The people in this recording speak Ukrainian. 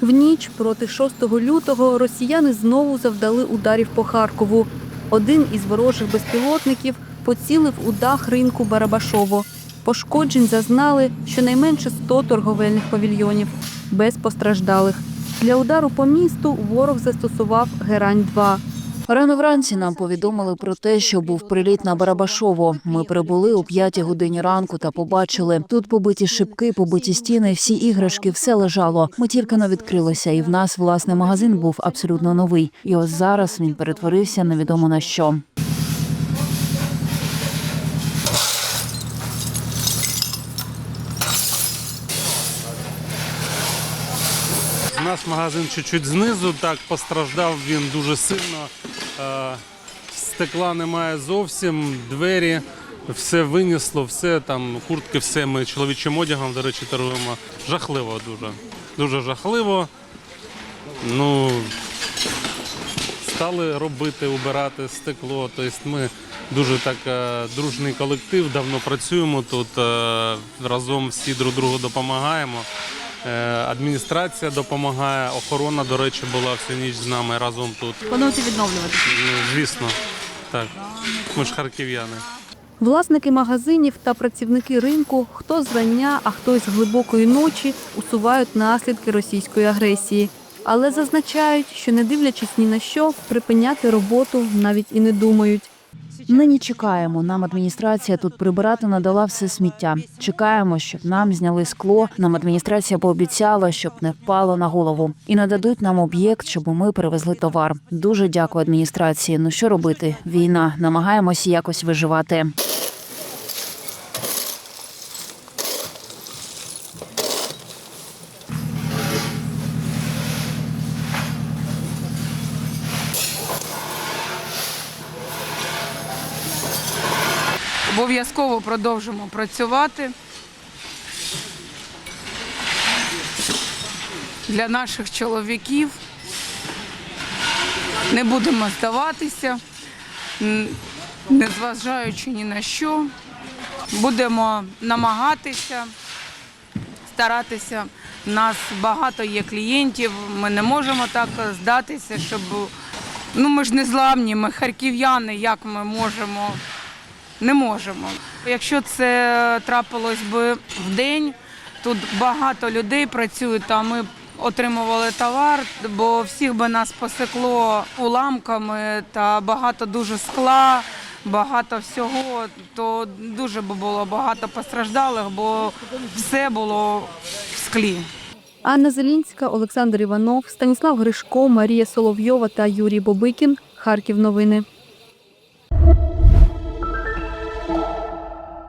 В ніч проти 6 лютого росіяни знову завдали ударів по Харкову. Один із ворожих безпілотників поцілив у дах ринку Барабашово. Пошкоджень зазнали щонайменше 100 торговельних павільйонів без постраждалих. Для удару по місту ворог застосував Герань-2. Рано вранці нам повідомили про те, що був приліт на Барабашово. Ми прибули о п'ятій годині ранку та побачили тут побиті шибки, побиті стіни, всі іграшки, все лежало. Ми тільки не відкрилися, і в нас власне магазин був абсолютно новий. І ось зараз він перетворився невідомо на що. Нас магазин чуть-чуть знизу, так постраждав він дуже сильно. Е, Стекла немає зовсім, двері, все винесло, все там, куртки, все ми чоловічим одягом, до речі, торгуємо. Жахливо дуже. Дуже жахливо. Ну, стали робити, убирати стекло. Тобто ми дуже так е, дружний колектив, давно працюємо тут, е, разом всі друг другу допомагаємо. Е, Адміністрація допомагає, охорона, до речі, була всю ніч з нами разом тут. Плануєте відновлювати. Ну, звісно, так. Ми ж харків'яни. Власники магазинів та працівники ринку, хто зрання, а хтось з глибокої ночі усувають наслідки російської агресії. Але зазначають, що не дивлячись ні на що, припиняти роботу навіть і не думають. Нині чекаємо. Нам адміністрація тут прибирати надала все сміття. Чекаємо, щоб нам зняли скло. Нам адміністрація пообіцяла, щоб не впало на голову, і нададуть нам об'єкт, щоб ми привезли товар. Дуже дякую адміністрації. Ну що робити? Війна. Намагаємося якось виживати. Обов'язково продовжимо працювати для наших чоловіків. Не будемо здаватися, незважаючи ні на що. Будемо намагатися, старатися. У нас багато є клієнтів, ми не можемо так здатися, щоб. Ну, ми ж не зламні, ми харків'яни, як ми можемо не можемо. Якщо це трапилось би в день, тут багато людей працюють, а ми отримували товар, бо всіх би нас посекло уламками та багато дуже скла, багато всього, то дуже би було багато постраждалих, бо все було в склі. Анна Зелінська, Олександр Іванов, Станіслав Гришко, Марія Соловйова та Юрій Бобикін. Харків новини.